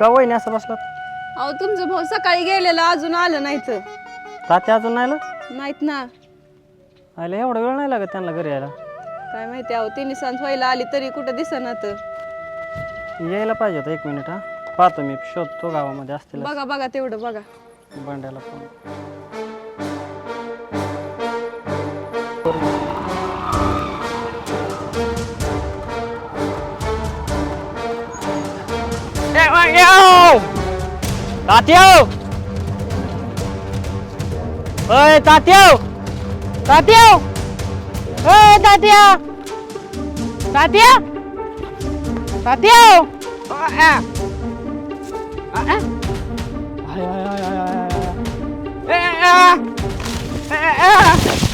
का वहिनी असं बसलात? अहो तुमचं भाऊ सकाळी गेलेला अजून आलं नाही तर तात्या अजून नाही आलं? नाहीत ना. आले एवढा वेळ नाही लागत त्यांना घरी यायला. काय माहिती अहो तिन्ही सांज व्हायला आली तरी कुठं दिसना तर यायला पाहिजे होतं एक मिनिट हा. पाहतो मी शोधतो गावामध्ये असतील बघा बघा तेवढं बघा. बंड्याला फोन. तात्याव! अय तात्याव! तात्याव! अय तात्या! तात्या! तात्याव. आय, आय, आय, आय,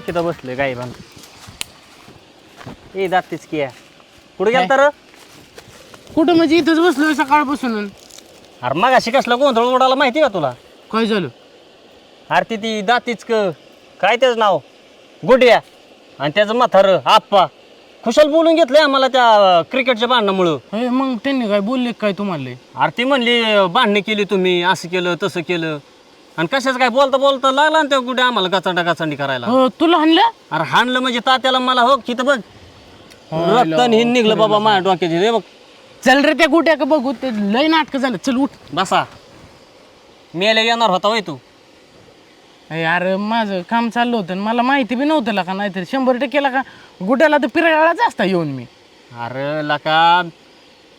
आय, आय. ए, आ. ए, आ. हो किती बसले गाई बांध ए दातीच की. कुठे गेला तर कुठं म्हणजे इथंच बसलोय सकाळपासून अरे मग अशी कसला गोंधळ उडाला माहिती का तुला काय झालं अरे ती ती दातीच क काय त्याचं नाव गुडिया आणि त्याचं म्हातार आप्पा खुशाल बोलून घेतलंय आम्हाला त्या क्रिकेटच्या भांडणामुळं हे मग त्यांनी काय बोलले काय तुम्हाला? अरे ती म्हणली भांडणी केली तुम्ही असं केलं तसं केलं आणि कशाच काय? बोलता बोलता लागला ना त्या गुड्या आम्हाला गचांडा गचांडी करायला. हो तुला हाणलं? अरे हाणलं म्हणजे तात्याला मला हो किती बघ. रक्त आणि हे निघलं बाबा माझ्या डोक्याचे रे बघ. चल रे त्या गुट्या का बघू ते लय नाटक झालं. चल उठ. बसा. मेले येणार होता वय तू. अरे यार माझं काम चाललं होतं आणि मला माहिती बी नव्हतं का नाहीतर शंभर टक्केला का गुड्याला तर पिराळाच असता येऊन मी. अरे लका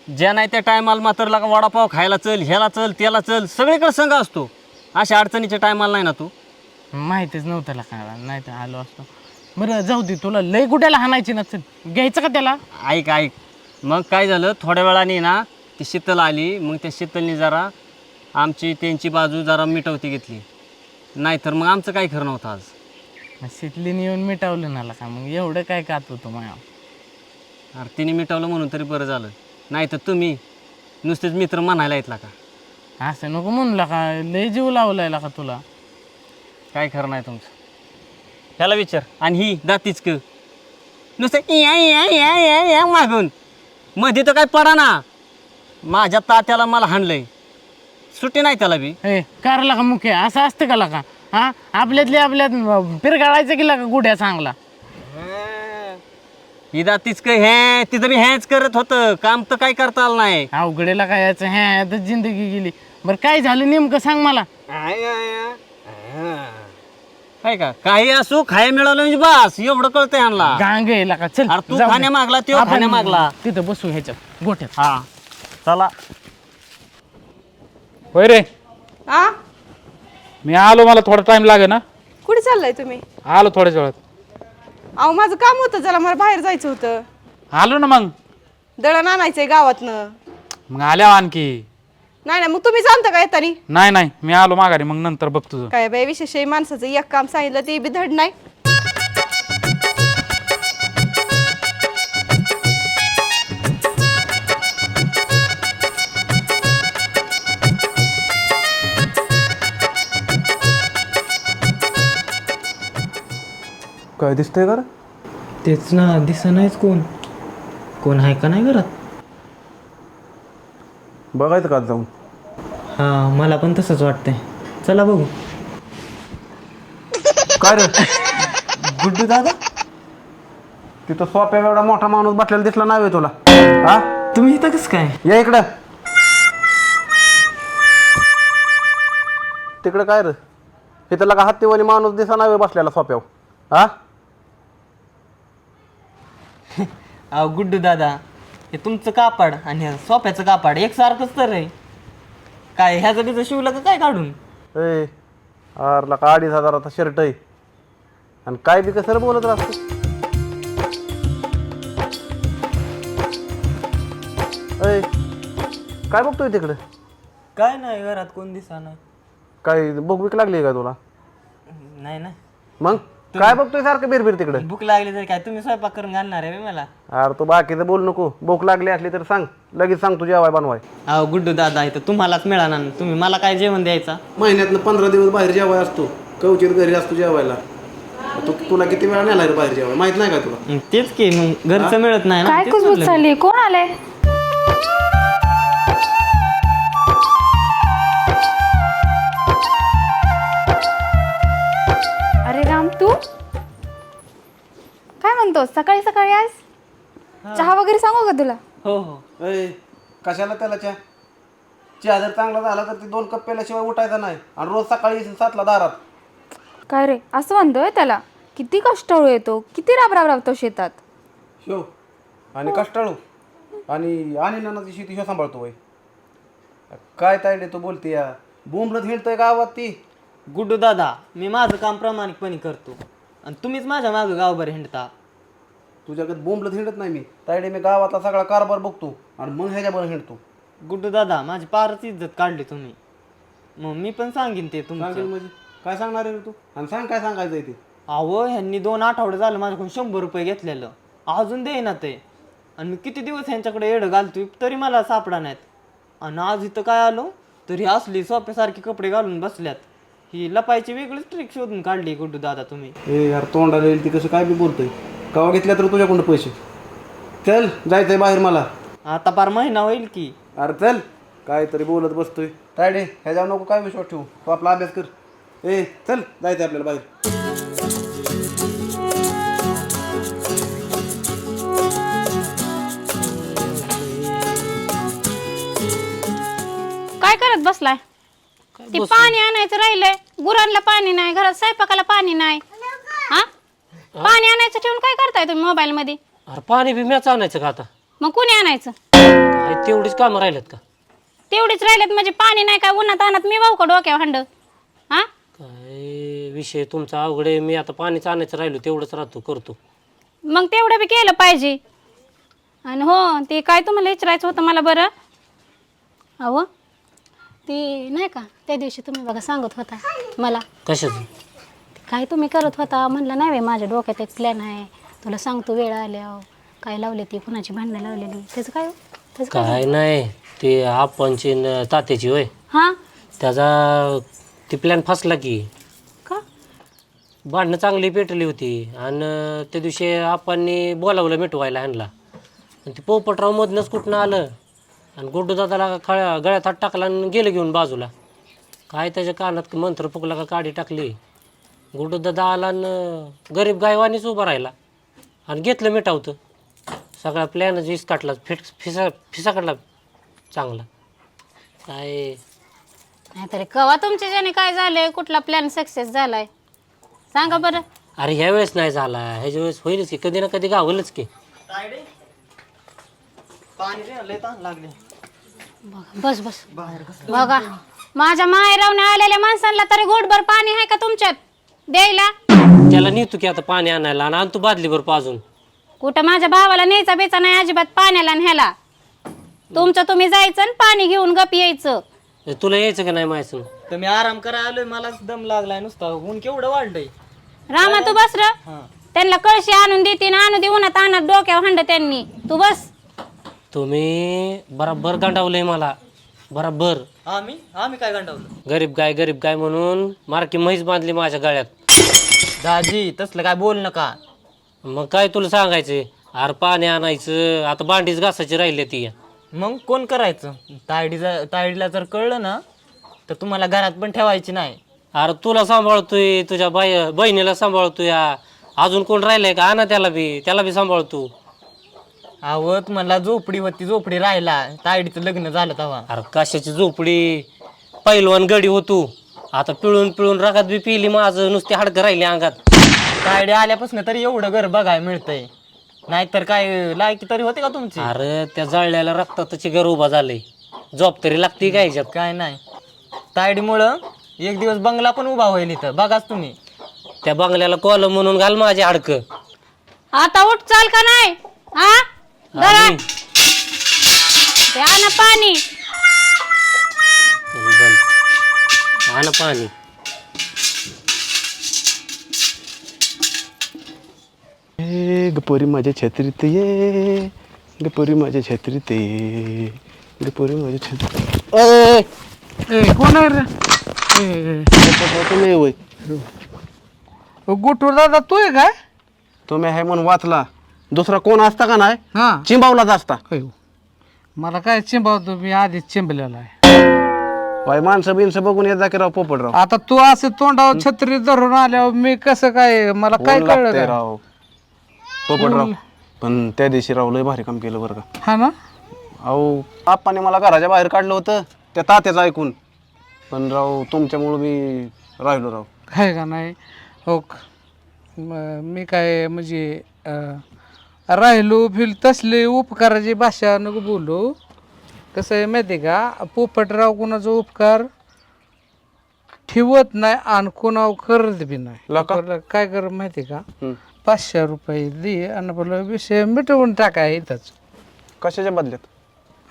ज्या नाही त्या टायमाला मात्र लका वडापाव खायला चल ह्याला चल त्याला चल सगळीकडे संघ असतो. अशा अडचणीच्या टायमाला नाही ना तू? माहितीच नव्हतं का नाही तर आलो असतो. बरं जाऊ दे तुला लय गुड्याला हाणायची ना चल घ्यायचं का त्याला? ऐक ऐक. मग काय झालं थोड्या वेळाने ना ती शीतल आली मग त्या शीतलनी जरा आमची त्यांची बाजू जरा मिटवती घेतली. नाहीतर मग आमचं काय खरं नव्हतं आज? शिकलीने येऊन मिटावलं ना का? मग एवढं काय कात होतं माया? अरे तिने मिटवलं म्हणून तरी बरं झालं. नाहीतर तुम्ही नुसतेच मित्र म्हणायला येतला का? असं नको म्हणला का लय जीव लावलाय का तुला. काय खरं नाही तुमचं. ह्याला विचार. आणि ही दातीच क. नुसतं या या या या या मागून. मध्ये तर काय पडा ना माझ्या तात्याला मला हाणलंय. सुट्टी नाही त्याला बी. हे कारला का मुख्य. असं असतं का का हा? आपल्यातले आपल्यात पिरगाळायचं की का गुड्या चांगला? ही दातीच क हे तिथं बी हेच करत होतं. काम तर काय करता आलं नाही. अवघडेला काय याचं? ह्या तर जिंदगी गेली. बरं काय झालं नेमकं सांग मला. काय का? काही असो खाया मिळालं म्हणजे बस एवढं कळतंय आणला गांग यायला का? चल अरे तू जाऊ दे. खाण्या मागला त्यो आपण खाण्या मागला. तिथं बसू ह्याच्यात गोठ्यात. हा. चला. होय रे. आ? मी आलो मला थोडा टाइम लागे ना. कुठे चाललाय तुम्ही? आलो थोड्याच वेळात. अहो माझं काम होतं जरा मला बाहेर जायचं होतं. आलो ना मग. दळण आणायचंय गावातनं. मग आल्या आणखी. नाही ना मग तुम्ही जाणता का येतानी? नाही नाही मी आलो माघारी मग नंतर बघ तुझं. काय बाई विशेष आहे माणसाचं एक काम सांगितलं ते बी धड नाही. काय दिसतंय का तेच ना दिसा नाहीच कोण. कोण आहे का नाही घरात? बघायचं का जाऊन? हां मला पण तसंच वाटतंय. चला बघू. काय रे? गुड्डू दादा? तिथं सोप्या एवढा मोठा माणूस बसलेला दिसला नाही होय तुला. हा? तुम्ही इथं कसं काय? या इकडं. तिकडं काय रे? इथं लगा हत्तीवाली माणूस दिसा नाही बसलेला सोप्यावर. हा? अहो गुड्डू दादा हे तुमचं कापड आणि ह्या सोफ्याचं कापड एकसारखंच तर आहे. काय ह्याचं तिचं शिवलं का काय काढून? ए अरे लका अडीच हजाराचा शर्ट आहे? आणि काय बी कसं बोलत राहतो काय बघतोय तिकडं? काय नाही घरात कोण दिसा नाही काय बुक बिक लागली का तुला? नाही ना. मग? काय बघतोय सारखं बिरबिर तिकडे? भूक लागली तर काय? तुम्ही स्वयंपाक करून घालणार आहे बे मला? अरे तू बाकीचं बोल नको. भूक लागली असली तर सांग. लगेच सांग तुझी जेवाय बनवाय. अहो गुड्डू दादा इथं तुम्हालाच मिळाला ना. तुम्ही मला काय जेवण द्यायचा? महिन्यातनं पंधरा दिवस बाहेर जेवाय असतो. कवचित घरी असतो जेवायला. तू तुला किती वेळा नेला रे बाहेर जेवाय माहीत नाही का तुला? तेच की मग घरचं मिळत नाही ना. काय तेच कुजबूज म्हटलं. चालली कोण आलंय? काय म्हणतोस सकाळी सकाळी आज चहा वगैरे सांगू का तुला? हो हो. ए कशाला त्याला चहा? चहा जर चांगला झाला तर ते दोन कप प्याल्याशिवाय उठायचा नाही. आणि रोज सकाळी सातला दारात. काय रे असं म्हणतोय त्याला? किती कष्टाळू येतो किती राब राब राबतो शेतात. शो. आणि कष्टाळू. आणि आणि नानाची शेती शो सांभाळतो वय. काय तायडे तू बोलते या? बोंबलत हिंडतोय गावात ती. गुड्डू दादा मी माझं काम प्रामाणिकपणे करतो. आणि तुम्हीच माझ्या मागं गावभर हिंडता. तुझ्याकडे बोंबलत हिंडत नाही मी. तायडे मी गावातला सगळा कारभार बघतो आणि मग ह्याच्याबरोबर हिंडतो. गुड्डू दादा माझी पारच इज्जत काढली तुम्ही. मग मी पण सांगेन ते सांगेल तुमचं म्हणजे? काय सांगणार आहे रे तू? आणि सांग काय सांगायचं आहे ते. अहो ह्यांनी दोन आठवडे झालं माझ्याकडून शंभर रुपये घेतलेलं. अजून देईना ते. आणि मी किती दिवस ह्यांच्याकडे येडं घालतोय तरी मला सापडा नाहीत. आणि आज इथं काय आलो? तरी असली सोप्यासारखे कपडे घालून बसल्यात. ही लपायची वेगळीच ट्रिक शोधून काढली गुड्डू दादा तुम्ही. ए यार तोंडाला येईल ती कसं काय बी बोलतोय? कवा घेतल्या तर तुझ्याकडून पैसे? चल जायचंय बाहेर मला. आता पार महिना होईल की. अरे चल काहीतरी बोलत बसतोय. तायडे ह्याच्यावर नको काय विश्वास ठेवू. तू आपला अभ्यास कर. ए चल जायचंय आपल्याला बाहेर. काय करत बसलाय? ते पाणी आणायचं राहिलंय. गुरांना पाणी नाही घरात स्वयंपाकाला पाणी नाही. पाणी आणायचं ठेवून काय करताय तुम्ही मोबाईल मध्ये अरे पाणी बी मॅच आणायचं का आता? मग कुणी आणायचं? काय तेवढीच कामं राहिल्यात का? तेवढीच राहिलेत म्हणजे पाणी नाही काय उन्हात आणत मी भाऊ का डोक्यावर हंड? हा? काय विषय तुमचा अवघड आहे. मी आता पाणीच आणायचं राहिलो तेवढंच राहतो करतो. मग तेवढं बी केलं पाहिजे. आणि हो ते काय तुम्हाला विचारायचं होतं मला बरं? अहो ते नाही का त्या दिवशी तुम्ही बघा सांगत होता मला. कशाचं? काय तुम्ही करत होता? म्हणलं नाही बाई माझ्या डोक्यात एक प्लॅन आहे. तुला सांगतो वेळ आल्या काय लावले ती? कुणाची भांडणं लावलेली? त्याचं काय हो? त्याचं काय काय नाही ते आपणची न तात्याची होय. हां? त्याचा ती प्लॅन फसला की. का? भांडणं चांगली पेटली होती. आणि त्या दिवशी आपणनी बोलावलं मिटवायला ह्यांना. आणि ते पोपटराव मधनंच कुठनं आलं. आणि गुड्डू दादाला खळ्या गळ्यात हात टाकला आणि गेलं घेऊन बाजूला. काय त्याच्या कानात मंत्र फुकला का काडी टाकली? गुड्डू दादा आला आणि गरीब गायवानीच उभा राहिला. आणि घेतलं मिटावतं सगळा प्लॅनच वीस काटला फिट फिसा फिसा काढला चांगला. काय? नाहीतरी कवा तुमच्या ज्याने काय झालंय? कुठला प्लॅन सक्सेस झालाय? सांगा बरं. अरे ह्या वेळेस नाही झाला. ह्याच्या वेळेस होईलच की कधी ना कधी गावलच की. पाणी लय लागले. बस बस. बघा माझ्या माहेरावने आलेल्या माणसांना तरी गोडभर पाणी आहे का तुमच्यात? द्यायला? त्याला नेतो की आता पाणी आणायला आणि. आणतो बादलीभर पाजून कुठं माझ्या भावाला न्यायचा बेचा नाही अजिबात पाण्याला आणि ह्याला. तुमचं तुम्ही जायचं आणि पाणी घेऊन गप यायचं. ए, तुला यायचं का नाही माहिती? तुम्ही आराम करा आलोय मलाच दम लागलाय नुसता. ऊन केवढं वाढलंय. रामा तू बस र. हा. त्यांना कळशी आणून देते ना आणून देऊ ना तानात डोक्यावर हंड त्यांनी. तू बस. तुम्ही बराबर गांडावलंय मला. बराबर. आम्ही आम्ही काय गंडावलं? गरीब गाय गरीब गाय म्हणून मारकी म्हैस बांधली माझ्या गळ्यात. दाजी तसलं काय बोल नका. मग काय तुला सांगायचं? अरे पाणी आणायचं आता भांडीच घासायची राहिली ती. मग कोण करायचं? तायडीचा तायडीला जर कळलं ना तर तुम्हाला घरात पण ठेवायची नाही. अरे तुला सांभाळतोय तुझ्या बाय बहिणीला सांभाळतोय. अजून कोण राहिलंय का? आणा त्याला बी त्याला बी सांभाळतो अहो तुम्हाला झोपडी होती झोपडी राहिला. तायडीचं लग्न झालं तेव्हा. अरे कशाची झोपडी? पैलवान गडी होतो आता पिळून पिळून रगात बी पिली माझं नुसती हाडकं राहिली अंगात. तायडी आल्यापासून तरी एवढं घर बघायला मिळतंय. नाहीतर काय लायकी तरी होते का तुमची? अरे त्या जळलेल्या रक्ताची घर उभा झालंय. जॉब तरी लागते काय ह्याच्यात काय नाही. तायडीमुळं एक दिवस बंगला पण उभा होईल इथं. बघाच तुम्ही. त्या बंगल्याला कॉलम म्हणून घाल माझे हाडकं. आता उठ चाल का नाही? हा? जरा आणि- द्या ना पाणी। बंद आण पाणी। ये गपोरी माझ्या छत्रीत ये। गपोरी माझ्या छत्रीत ये। गपोरी माझ्या छत्रीत अय ए कोण आहे रे? ए, तुम्ही होय ए, गुटूर दादा तू आहे काय? तुम्ही आहे म्हणून वाचला. दुसरा कोण असता का नाही? हा. चिंबावलाच असता. अयो. मला काय चिंबावतो मी आधीच चिंबलेला आहे. वाय माणसं बिनसं बघून येत जा की राव पोपटराव. आता तू असं तोंडावर छत्री धरून आल्यावर मी कसं काय मला काय ऊन कळलं लागतंय काय? राव. पोपटराव पण त्या दिवशी राव लय भारी काम केलं बरं का. हा ना? अहो आप्पाने मला घराच्या बाहेर काढलं होतं त्या तात्याचं ऐकून. पण राव तुमच्यामुळं मी राहिलो राव. आहे का नाही? हो क- म- मी काय म्हणजे अं, राहिलो फिल तसले उपकाराची भाषा नको बोलू. कसं आहे माहिती आहे का? पोपटराव कोणाचा उपकार? ठेवत नाही आणि कोणावर करत बी नाही. लका? काय कर माहिती आहे का? हम्म. पाचशे रुपये दे आणि बोला विषय मिटवून टाका इथंच. कशाच्या बदल्यात?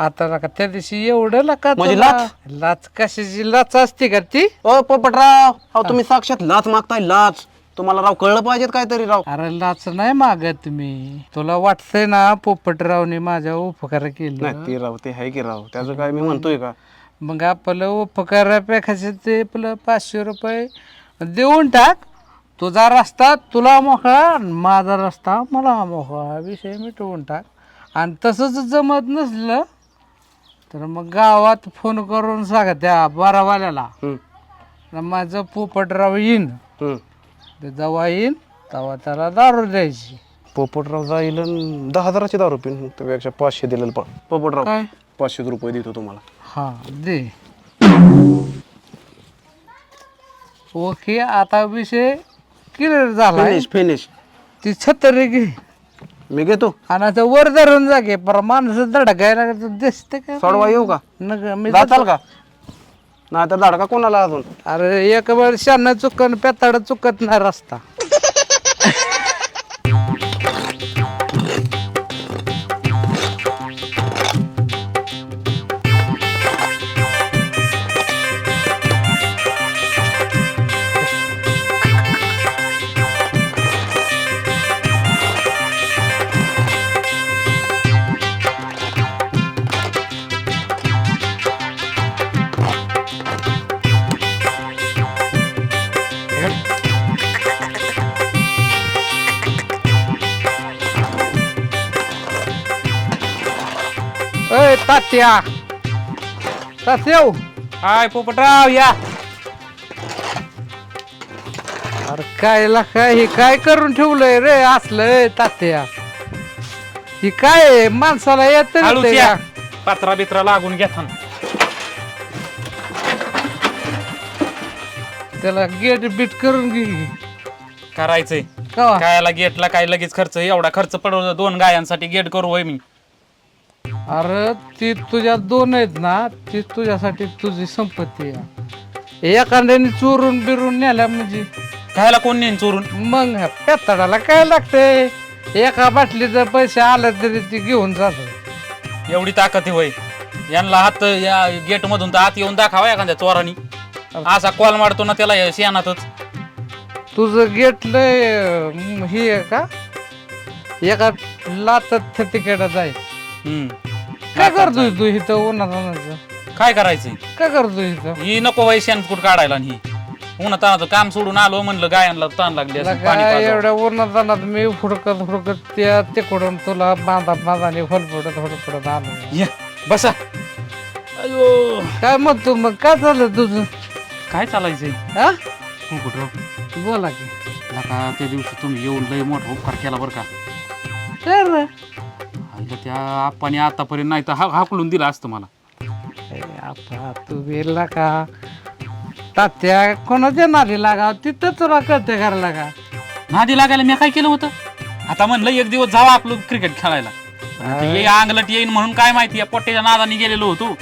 आता नका त्या दिवशी एवढं लका म्हणजे लाच? लाच कशाची लाच असते का ती? ओ पोपटराव! अहो तुम्ही साक्षात लाच मागताय लाच. तुम्हाला राव कळलं पाहिजेत काहीतरी राव. अरे लाच नाही मागत मी तुला वाटतंय ना पोपटरावने माझ्या उपकार केलं? नाही ते राव ते आहे की राव. त्याचं काय मी म्हणतोय का? मग आपलं उपकारापेक्षा ते आपलं पाचशे रुपये देऊन टाक. तुझा रस्ता तुला मोकळा आणि माझा रस्ता मला मोकळा. विषय मिटवून टाक. आणि तसंच जमत नसलं तर मग गावात फोन करून सांगा त्या बारावाल्याला. हम्म, आणि माझं पोपटराव येईन. हम्म. ते जेव्हा तेव्हा त्याला दारू द्यायची. पोपटराव जाईल दहा हजाराची दारू पिन त्यापेक्षा पाचशे दिलेलं पण पोपटराव काय? पाचशे रुपये देतो तुम्हाला. हा दे. ओके आता विषय क्लिअर झाला फिनिश फिनिश ती छत्री घे. मी घेतो. आणि आता वर धरून जागे पर माणसं धडकायला दिसते का? सोडवा येऊ का? नग मी जाताल का? नाही तर धाडका कोणाला अजून? अरे एक वेळ शान चुकन पेताड चुकत नाही रस्ता. तात्या तात्याव हाय पोपटराव या. अरे काय ला काय हे काय करून ठेवलंय रे असलं तात्या? ही काय आहे? माणसाला येत हळूच या. पात्रा बित्रा लागून घेता त्याला गेट बीट करून घे. करायचंय. कवा? कायला गेटला काय लगेच खर्च एवढा खर्च पडवला दोन गायांसाठी गेट करू होय मी. अरे ती तुझ्या दोन आहेत ना ती तुझ्यासाठी तुझी संपत्ती आहे. एखाद्याने चोरून बिरून नेल्या म्हणजे? खायला कोण नेईन चोरून? मग पेताडाला काय लागतंय? एका बाटलीचं पैसे आलं तरी ती घेऊन जातो. एवढी ताकद आहे होय. यांना हात या गेट मधून तर आत येऊन दाखावा एखाद्या चोरानी. असा कॉल मारतो ना त्याला या शेणातच. तुझं गेट लय अं, हे आहे का? एका लातात तिकीटात आहे हम्म. काय करतोय तू इथं उन्हाचं काय करायचंय? काय करतोय इथं? ही नको वय शेणकूट काढायला आणि ही. उन्हा तानाचं काम सोडून आलो म्हणलं गायांना ताण लागली असेल, पाणी काय पाजावं. एवढ्या उन्हात मी हुडकत हुडकत त्या तिकडून तुला बांधा बांधाने फलफडत फडफडत आलो. या, बसा. अयो. काय म्हणतो मग काय झालं तुझं? काय चालायचंय? हा कुठं? बोला की. नका त्या दिवशी तुम्ही येऊन लय मोठा उपकार केला बरं का. काय आईला त्या आप्पाने आतापर्यंत नाही तर हा हाकलून दिला असतं मला. ए, आपा तू गेला का? तात्या कोणाच्या नादी लागा? तिथं तुला कळते करायला का? नादी लागायला मी काय केलं होतं? आता म्हणलं एक दिवस जावा आपलं क्रिकेट खेळायला. पण ये अंगलट येईन म्हणून काय माहिती या पोट्याच्या नादाने गेलेलो होतो.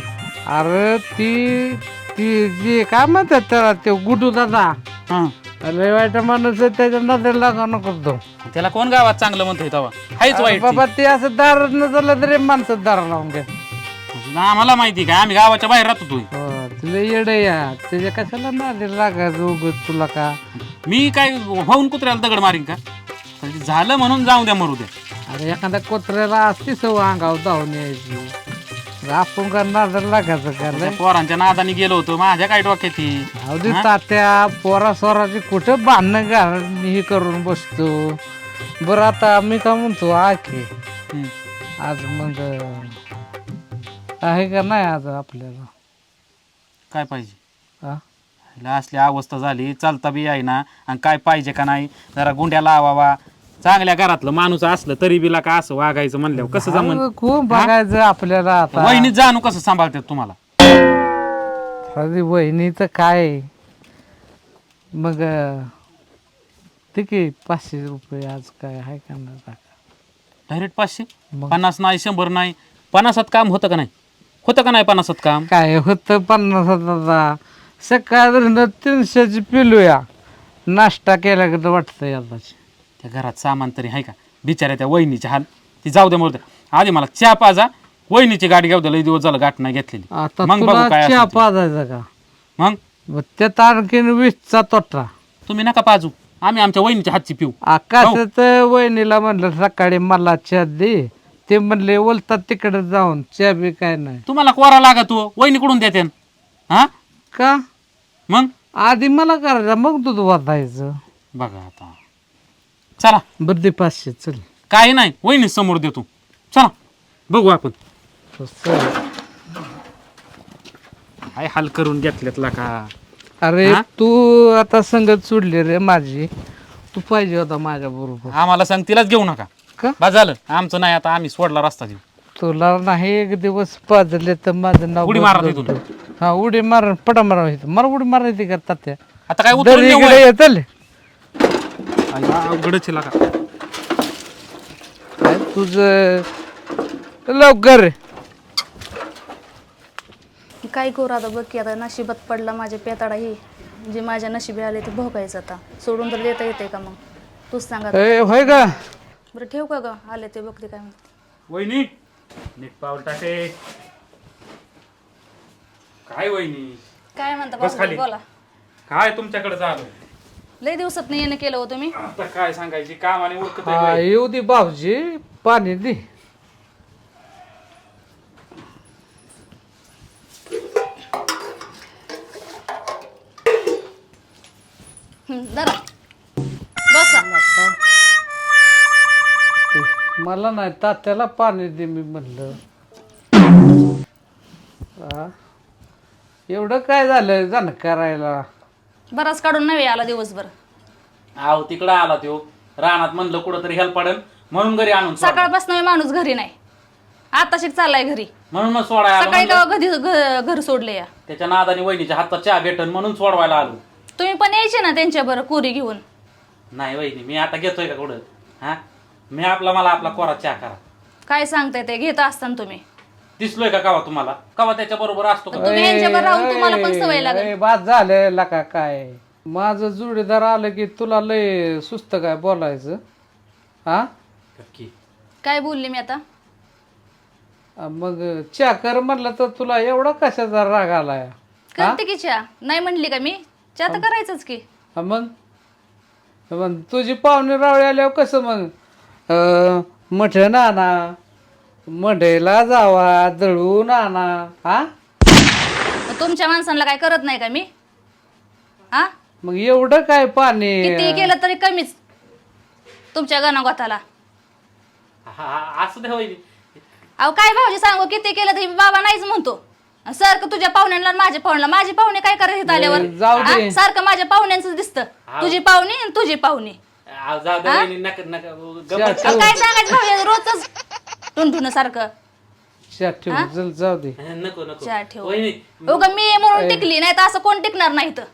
अरे ती ती जी काय म्हणतात त्याला ते गुडू दादा हा. लय वाईट माणूस आहे, त्याच्या नजर लागा नको तो. त्याला कोण गावात चांगलं म्हणतोय तेव्हा? हायच अरे वाईट बाबा ते. असं दार नजरलं तरी माणसं दार लावून ती. आम्हाला माहिती काय आम्ही गावाच्या बाहेर राहतो तू हो तुला येड या त्याच्या कशाला नादी लागायचं उगत तुला का? मी काय होऊन कुत्र्याला दगड मारीन का? ते झालं म्हणून जाऊ द्या मरू द्या. अरे एखाद्या कोत्र्याला असती सवय अंगावर धावून यायची. आपण का नादर लागायचं पोरांच्या नादाने गेलो होतो माझ्या काय डोक्यात अवधी तात्या पोरा सोराची कुठं भांडणं घाल हे करून बसतो? बरं आता मी का म्हणतो आखे. आज मग आहे का नाही आज आपल्याला? काय पाहिजे? हा? ह्याला असली अवस्था झाली चालता बी आहे ना आणि काय पाहिजे का नाही? जरा गुंड्या लावावा चांगल्या घरातलं माणूस असलं तरी बिला का असं वागायचं म्हणल्यावर कसं जमन? खूप बघायचं आपल्याला आता. वहिनीत जाणू कसं सांभाळतात तुम्हाला? अरे वहिनीचं काय? मग अं, ठीक आहे पाचशे रुपये आज काय आहे का नाही टाका डायरेक्ट पाचशे? मग? पन्नास नाही शंभर नाही. पन्नासात काम होतं का नाही? होतं का नाही पन्नासात काम? काय होतं पन्नास हजाराचा सकाळ तीनशेची पिलूया नाश्ता केला की तर वाटतं आताची त्या घरात सामान तरी आहे का? बिचाऱ्या त्या वहिनीच्या हाल ती जाऊ दे म्हणते आधी मला चहा पाजा. वहिनीची गाडी घेऊ दे. लई दिवस झालं गाठ नाही घेतलेली. आता मग बघू तुला काय चहा असेल ते. पाजायचा का? मग? मग त्यात आणखीन वीसचा तोटा. तुम्ही नका पाजू. आम्ही आमच्या वहिनीच्या हातची पिऊ. आकाशात वहिनीला म्हणलं सकाळी मला चहा दे. ते म्हणले बोलतात तिकडे जाऊन चहा बी काय नाही. तुम्हाला कोरा लागत हो? वहिनीकडून देते. हा? का? मग? आधी मला करायचं मग दूध वाचायचं बघा आता. चला. बरं दे पाचशे चल. काही नाही वहिनी समोर देतो. चला बघू आपण. चल. काय हाल करून घेतल्यातला का? अरे हा? तू आता संगत सोडली रे माझी. तू पाहिजे होता माझ्या बरोबर. आम्हाला सांग तिलाच घेऊ नका. का? झालं. आमचं नाही आता आम्ही सोडला रस्ता देऊ. तुला नाही एक दिवस पाजले तर माझं नाव उडी मारा. तिथून. हा उडी मार पटा मारा. मला उडी मारायची का तात्या आता काय दर इकडे? ये, चल आईला अवघडच आहे का काय तुझं? लवकर. रे. काय करू आता? बघ की आता नशिबात पडला माझ्या पेताडा ही. जे माझ्या नशिबी आले ते भोगायचं आता. सोडून तर देता येते का मग? तूच सांगा. ए, होय का? बरं ठेव का ग? आले ते बघते काय म्हणते. वहिनी नीट पाऊल टाके. काय वहिनी? काय म्हणता बस बाबा खाली. बोला. काय तुमच्याकडे चालू लय दिवसात नाही येणं केलं हो तुम्ही? आता काय सांगायची? काम आणि उरकत हा येऊ दे भाऊजी. पाणी दे. हं, जरा. बसा. ते मला नाही तात्याला पाणी दे मी म्हणलं. हा? एवढं काय झालं? जाण करायला. बराच काढून नव्हे आला दिवसभर. आहो तिकडं आला त्यो. रानात म्हणलं कुठं तरी हेल्प पडेल. म्हणून घरी आणून सोडलं. सकाळपासून माणूस घरी नाही. आता शिक चाललाय घरी. म्हणूनच सोडायला आलो सकाळी म्हणलं. घ- घर सोडले या. त्याच्या नादाने वहिनीच्या हातात चहा भेटन म्हणून सोडवायला आलो. तुम्ही पण यायचे ना त्यांच्या बरं कुरी घेऊन. नाही वहिनी मी आता घेतोय का कुठं? हा? मी आपला मला आपला कोरा चहा करा. काय सांगताय ते? घेत असताना तुम्ही. दिसलोय का कवा तुम्हाला? कवा त्याच्या बरोबर असतो का? तुम्ही यांच्यावर राहून तुम्हाला पण सवय लागेल. ए, बाद झालं लका काय? माझं जोडीदार आलं की तुला लय सुस्त काय बोलायचं? हा. काय बोलली मी आता? आ, मग चहा कर म्हणलं तर तुला एवढा कशाचा राग आलाय? करते की चहा नाही म्हणली का मी? चहा तर करायचंच की. हा मग? मग तुझी पाहुणे रावळे आल्यावर कसं मग? अं, मठण आणा मढेला जावा दळून आणा हा? मग तुमच्या माणसांना काय करत नाही का मी? हा? मग एवढं काय पाणी? किती केलं तरी कमीच तुमच्या गणागोताला. हा, हा, असं दे अहो काय भाऊजी सांगू? किती केलं तरी बाबा नाहीच म्हणतो. सारखं तुझ्या पाहुण्यांना आणि माझ्या पाहुण्याला माझे पाहुणे काय करत इथं आल्यावर? जाऊ दे. हा? सारखं माझ्या पाहुण्यांचं दिसतं. तुझी पाहुणी आणि तुझी पाहुणी. आ, जाऊ दे वहिनी नका नका गप्प अहो, काय सांगायचं भाऊ रोजच टुनटुन सारखं चहा ठेव चल जाऊ दे. नको नको. चहा ठेव. वहिनी उगा मी म्हणून टिकली नाही तर असं कोण टिकणार नाही तर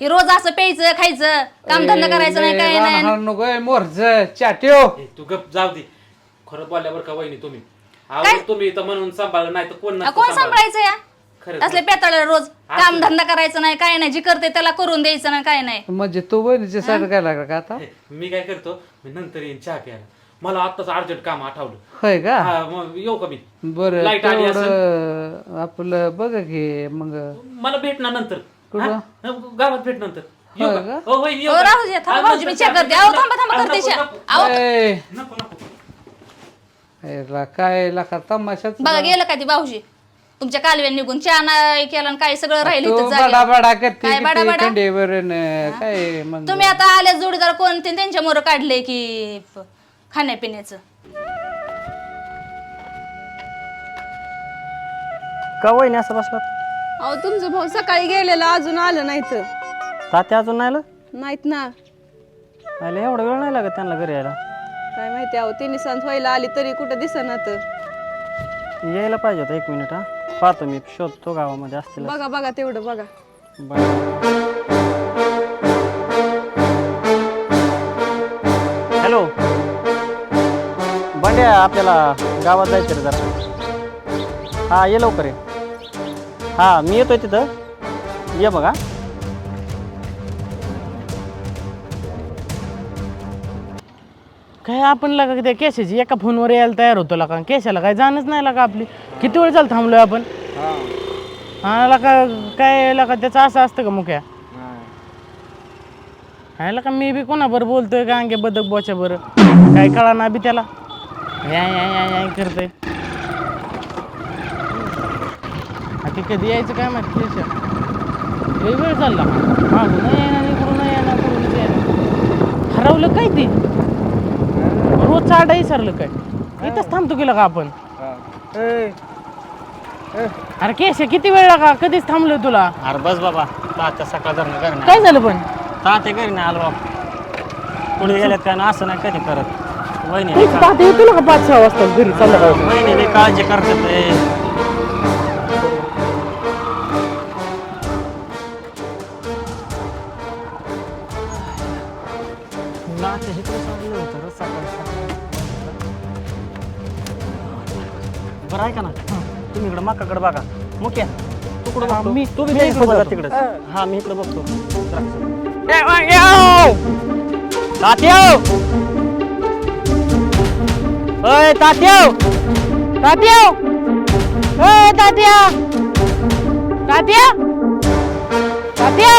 हे. रोज असं प्यायचं खायचं कामधंदा करायचं नाही काय नाही. नको मोरच चहा ठेव. ए, तू गप जाऊ दे. खरं बोलल्यावर का वहिनी तुम्ही? अहो तुम्ही इथं म्हणून सांभाळ नाही तर कोण नसतं कोण. सांभाळायचं या. असले पेताळ रोज कामधंदा करायचं नाही काय नाही जी करते त्याला करून द्यायचं नाही काय नाही. म्हणजे तू बहिणीच्या साईड काय लागला का आता? मी काय करतो मी नंतर येईन चहा प्यायला. मला आत्ताच अर्जंट काम आठवलं. होय का? हा, मग येऊ का मी? बरं Light आली तेवढं आपलं बघ की मग. मला भेट ना नंतर? हा? गावात भेट नंतर. होय का? हो वहिनी येऊ हो, का? राहू दे थांबा भाऊजी मी चेक करते. अहो थांबा थांबा करते check. अहो. ए, नको नको. ए, ला काय तमाशाच बघा गेलं का ती भाऊजी? तुमच्या कालव्यान निघून चहा नाही केला आणि काय सगळं राहिलं तू इथं बडा जागेवर. बडा करते काय बडा बडा? खंडीवर काय म्हण तुम्ही आता आले जोडीदार कोण? ते त्यांच्या मोर काढले की प- खाण्यापिण्याचं. का वहिनी असं बसला अहो तुमचं भाऊ सकाळी गेलेला अजून आलं नाही तर तात्या अजून नाही आलं? नाहीत ना. आले एवढा वेळ नाही लागत त्यांना घरी यायला. काय माहिती अहो तिन्ही सांज व्हायला आली तरी कुठं दिसना तर. यायला पाहिजे होता एक मिनिट हा. पाहतो मी शोधतो गावामध्ये असतील बघा बघा तेवढं बघा. हॅलो रे आपल्याला गावात जायचं रे जरा. हा ये लवकर ये. हा मी येतोय तिथं. ये बघा काय आपण लगा त्या केशाची एका फोनवर यायला तयार होतो लका केशाला काय जाणच नाही लका आपली. किती वेळ चाल थांबलोय आपण? हा लका काय लका त्याचं असं असतं का मुख्या? हा का मी बी कोणाबरोबर बोलतोय का अंगे बदक बोच्या बरं काय कळा ना बी त्याला? या या या या करतोय. हा ते कधी यायचं काय माहिती लय वेळ चालला मागून नाही येणार नाही येणार इकडूनच येणार. हरवलं काय ते? रोज चालता विसरलं काय? इथंच थांबतो गेला का आपण. अरे केश किती वेळ लागा? कधीच थांबलोय तुला. अरे बस बाबा तात्या सकाळ धरणं काय झालं पण? तात्या घरी नाही आलो बाबा. पुढे गेल्यात काय ना असं नाही कधी करत. वहिनी लई का- पाहते येतो का पाच सहा वाजता घरी चालला वहिनी काळजी करतात ते. चाललं होतं रे सकाळी सकाळी. बरं ऐका ना तुम्ही इकडे मकाकडे बघा मुख्या तू कुठं बघतो मी- तू बी मी इकडं बघा. तिकडे हा मी इकडे बघतो तात्याव अय तात्याव! तात्या ए तात्या तात्या तात्या